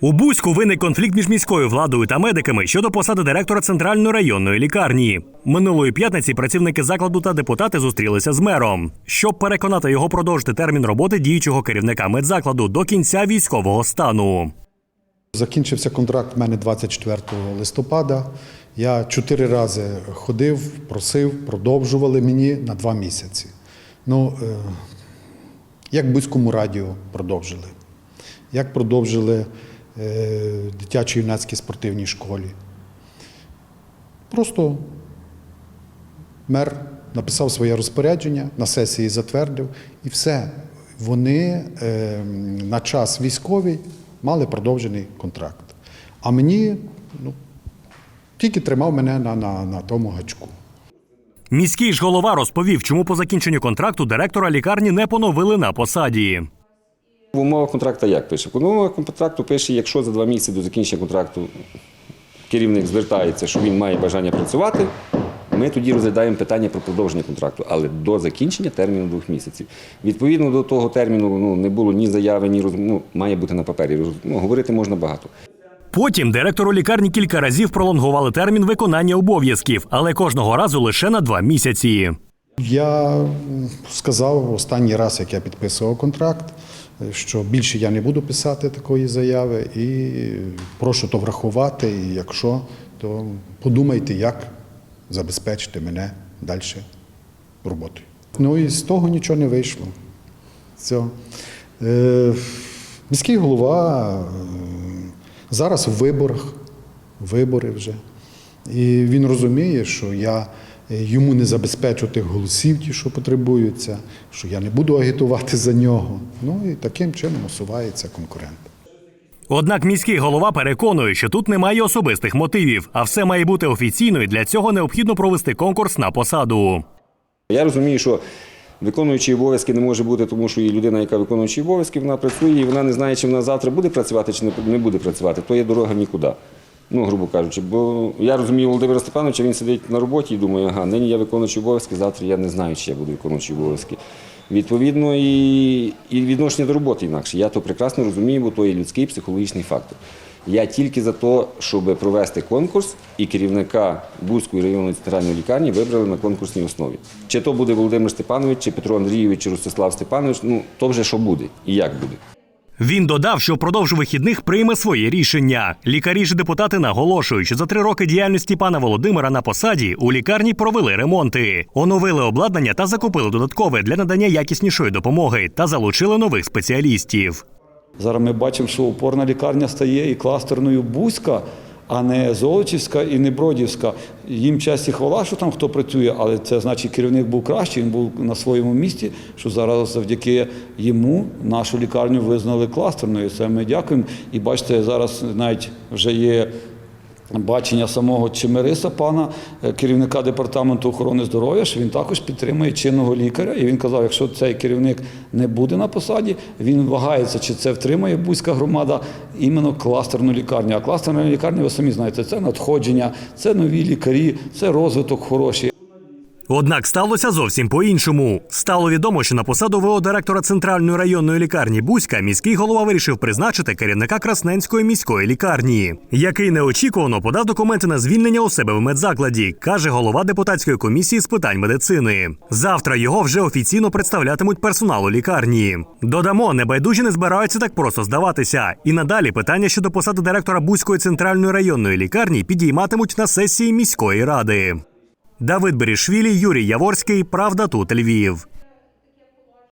У Бузьку виник конфлікт між міською владою та медиками щодо посади директора центральної районної лікарні. Минулої п'ятниці працівники закладу та депутати зустрілися з мером, щоб переконати його продовжити термін роботи діючого керівника медзакладу до кінця військового стану. Закінчився контракт в мене 24 листопада. Я чотири рази ходив, просив, продовжували мені на два місяці. Ну, е, як Бузькому радіо продовжили, як продовжили дитячо-юнацькій спортивній школі. Просто мер написав своє розпорядження, на сесії затвердив, і все. Вони е, на час військовий мали продовжений контракт. А мені ну, тільки тримав мене на, на, на тому гачку. Міський ж голова розповів, чому по закінченню контракту директора лікарні не поновили на посаді. В умовах контракту як пише? В умовах контракту пише, якщо за два місяці до закінчення контракту керівник звертається, що він має бажання працювати, ми тоді розглядаємо питання про продовження контракту, але до закінчення терміну двох місяців. Відповідно до того терміну ну, не було ні заяви, ні роз... ну, має бути на папері. Ну, говорити можна багато. Потім директору лікарні кілька разів пролонгували термін виконання обов'язків, але кожного разу лише на два місяці. Я сказав останній раз, як я підписував контракт, що більше я не буду писати такої заяви і прошу то врахувати. І якщо, то подумайте, як забезпечити мене далі роботою. Ну і з того нічого не вийшло. Е, міський голова е, зараз в виборах, вибори вже. І він розуміє, що я йому не забезпечу тих голосів, ті, що потребуються, що я не буду агітувати за нього. Ну і таким чином усувається конкурент. Однак міський голова переконує, що тут немає особистих мотивів, а все має бути офіційно, і для цього необхідно провести конкурс на посаду. Я розумію, що виконуючий обов'язки не може бути, тому що є людина, яка виконуючий обов'язки, вона працює, і вона не знає, чи вона завтра буде працювати, чи не буде працювати. То є дорога нікуди. Ну, грубо кажучи, бо я розумію Володимира Степановича, він сидить на роботі і думає, ага, нині я виконуючий обов'язки, завтра я не знаю, чи я буду виконуючий обов'язки. Відповідно, і, і відношення до роботи інакше. Я то прекрасно розумію, бо то є людський психологічний фактор. Я тільки за те, щоб провести конкурс, і керівника Бузької районної центральної лікарні вибрали на конкурсній основі. Чи то буде Володимир Степанович, чи Петро Андрійович, чи Ростислав Степанович, ну то вже що буде і як буде. Він додав, що впродовж вихідних прийме своє рішення. Лікарі ж депутати наголошують, що за три роки діяльності пана Володимира на посаді у лікарні провели ремонти, оновили обладнання та закупили додаткове для надання якіснішої допомоги та залучили нових спеціалістів. Зараз ми бачимо, що опорна лікарня стає і кластерною Бузька, а не Золочівська і не Бродівська. Їм честь і хвала, що там хто працює, але це значить керівник був кращий, він був на своєму місці, що зараз завдяки йому нашу лікарню визнали кластерною. Це ми дякуємо. І бачите, зараз навіть вже є бачення самого Чемериса, пана е, керівника департаменту охорони здоров'я, що він також підтримує чинного лікаря. І він казав, якщо цей керівник не буде на посаді, він вагається, чи це втримає Бузька громада іменно кластерну лікарню. А кластерна лікарня, ви самі знаєте, це надходження, це нові лікарі, це розвиток хороший. Однак сталося зовсім по-іншому. Стало відомо, що на посаду ВО директора центральної районної лікарні Бузька міський голова вирішив призначити керівника Красненської міської лікарні, який неочікувано подав документи на звільнення у себе в медзакладі, каже голова депутатської комісії з питань медицини. Завтра його вже офіційно представлятимуть персоналу лікарні. Додамо, небайдужі не збираються так просто здаватися. І надалі питання щодо посади директора Бузької центральної районної лікарні підійматимуть на сесії міської ради. Давид Берішвілі, Юрій Яворський. Правда тут Львів.